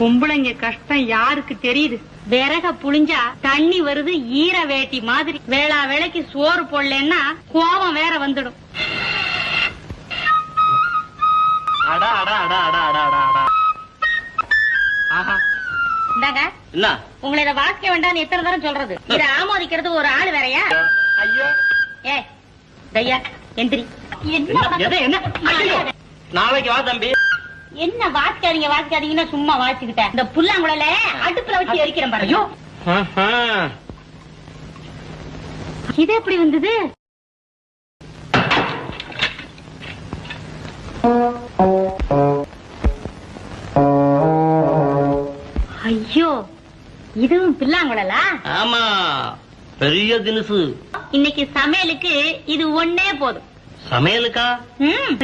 பொம்பளைங்க கஷ்டம் யாருக்கு தெரியுது? விறக புளிஞ்சா தண்ணி வருது ஈர வேட்டி மாதிரி. வேளா வேளைக்கு சோறு போடலன்னா கோபம் வேற வந்துடும். அடா அடா அடா அடா அடா அடா அடா. ஆஹா. இந்தாங்க. என்ன? உங்களை இதை வாசிக்க வேண்டாம்னு எத்தனை தரம் சொல்றது? இதை ஆமோதிக்கிறது ஒரு ஆள் வேறயா? ஐயோ. ஏ தையா எந்திரி. என்ன எது, என்ன? ஐயோ. நாளைக்கு வா தம்பி. என்ன வாசிக்காதீங்க வாசிக்காதீங்கன்னா சும்மா வாசிக்கிட்டேன் இந்த புல்லாங்குழல அடுப்புல வச்சு எரிக்கிறேன் பாருங்க. இது எப்படி வந்தது? ஐயோ இதுவும் பில்லாங்குழலா? ஆமா. பெரிய தினுசு. இன்னைக்கு சமையலுக்கு இது ஒண்ணே போதும். சமையலுக்கா? ம்.